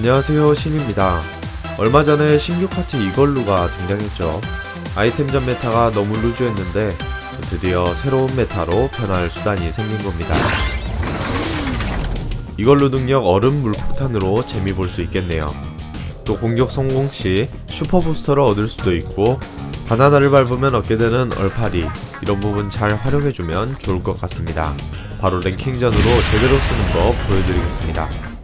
안녕하세요 신입니다. 얼마 전에 신규 카트 이걸루가 등장했죠. 아이템 전 메타가 너무 루즈했는데 드디어 새로운 메타로 변할 수단이 생긴 겁니다. 이걸루 능력 얼음 물폭탄으로 재미 볼 수 있겠네요. 또 공격 성공 시 슈퍼 부스터를 얻을 수도 있고 바나나를 밟으면 얻게 되는 얼파리 이런 부분 잘 활용해주면 좋을 것 같습니다. 바로 랭킹전으로 제대로 쓰는 거 보여드리겠습니다.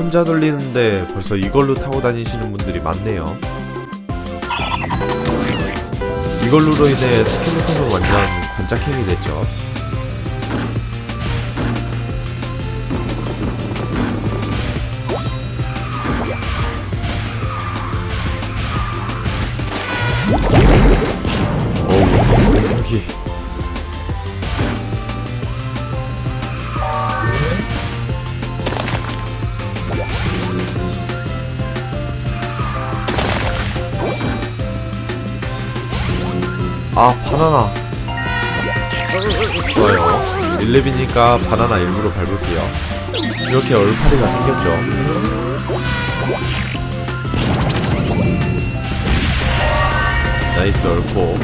혼자 돌리는데 벌써 이걸로 타고 다니시는 분들이 많네요. 이걸로로 인해 스켈레톤은 완전 관짝행이 됐죠. 아 바나나. 좋아요. 1렙이니까 바나나 일부러 밟을게요. 이렇게 얼파리가 생겼죠. 나이스 얼포.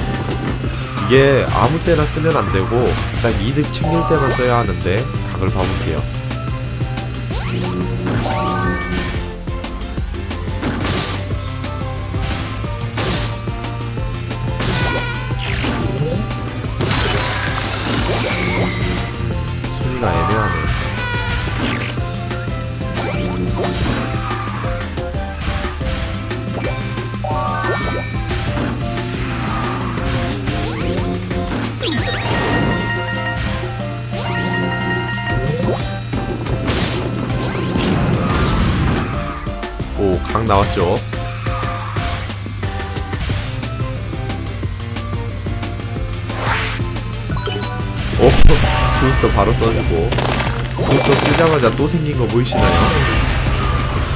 이게 아무 때나 쓰면 안 되고 딱 이득 챙길 때만 써야 하는데 각을 봐볼게요 나왔죠? 오, 부스터 바로 써주고 부스터 쓰자마자 또 생긴 거 보이시나요?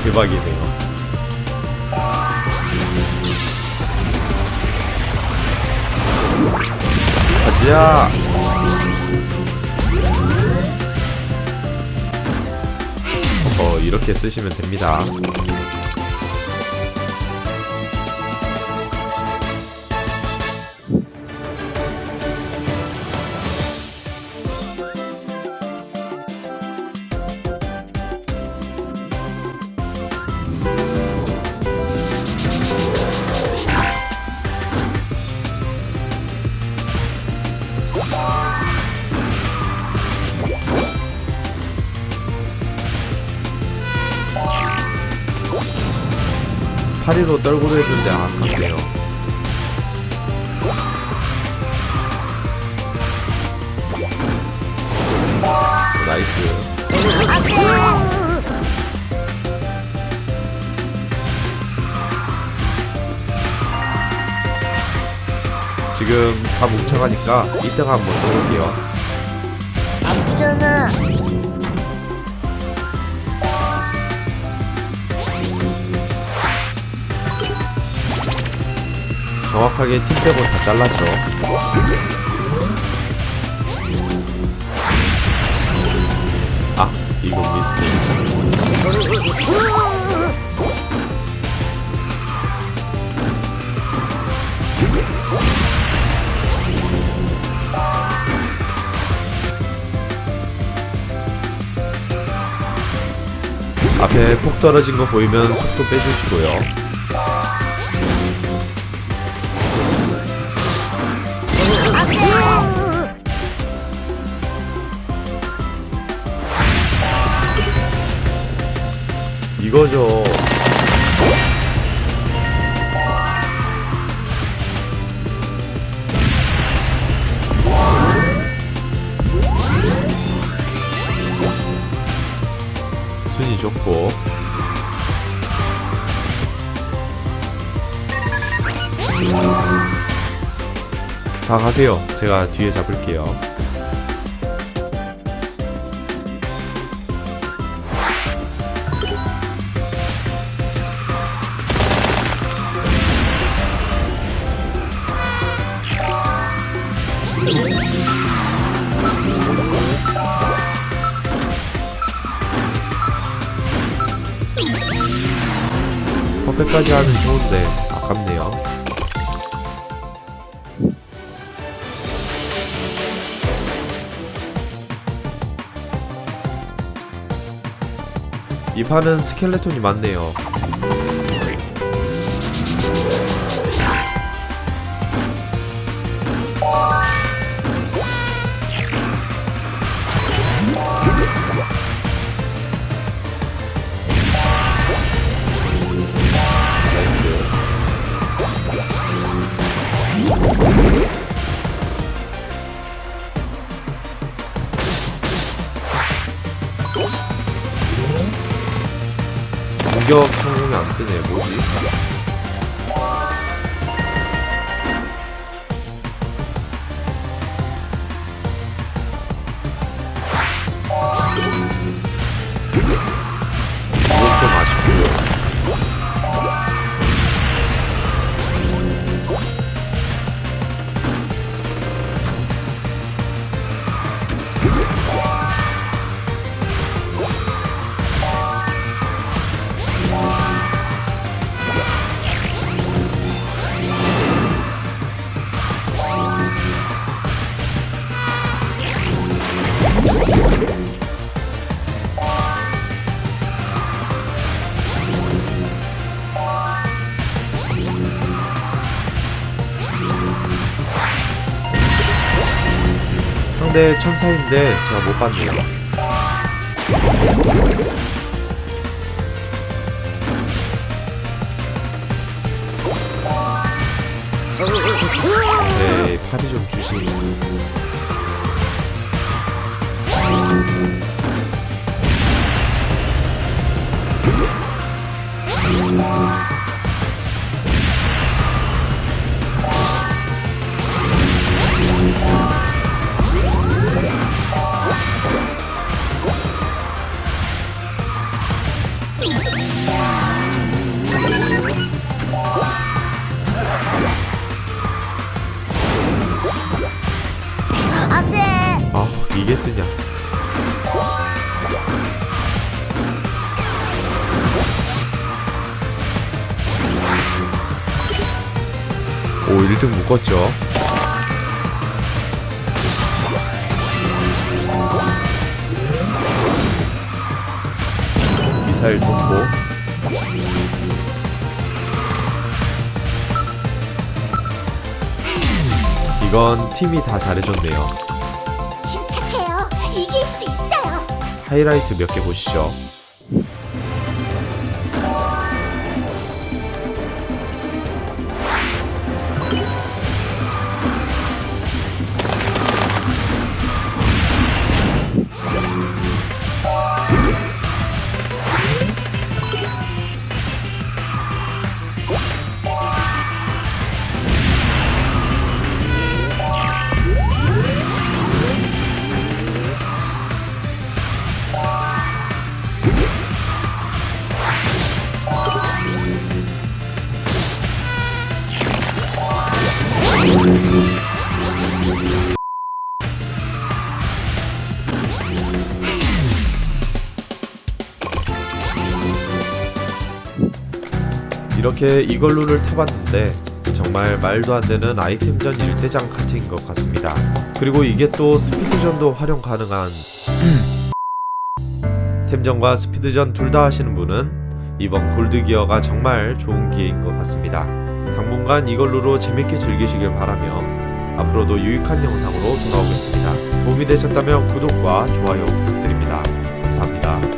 대박이네요. 가자! 어, 이렇게 쓰시면 됩니다. 파리로 떨고도 했는데 아깝네요. 오, 나이스. 지금 다 뭉쳐가니까 이따가 한번 써볼게요. 정확하게 팀 빼고 다 잘랐죠. 아, 이거 미스. 앞에 폭 떨어진 거 보이면 속도 빼주시고요. 이거죠. 다 가세요. 제가 뒤에 잡을게요. 퍼펙까지 하면 좋은데 아깝네요. 이 판은 스켈레톤이 많네요. 공격 성공이 안 뜨네. 뭐지? 상대 천사인데 제가 못 봤네요. 네, 팔이 좀 주시. 안 뜨냐? 오, 1등 묶었죠? 미사일 좋고 이건 팀이 다 잘해줬네요. 하이라이트 몇 개 보시죠. 이렇게 이걸로를 타봤는데 정말 말도 안 되는 아이템전 일대장 카트인 것 같습니다. 그리고 이게 또 스피드전도 활용 가능한 템전과 스피드전 둘 다 하시는 분은 이번 골드기어가 정말 좋은 기회인 것 같습니다. 당분간 이걸로로 재밌게 즐기시길 바라며 앞으로도 유익한 영상으로 돌아오겠습니다. 도움이 되셨다면 구독과 좋아요 부탁드립니다. 감사합니다.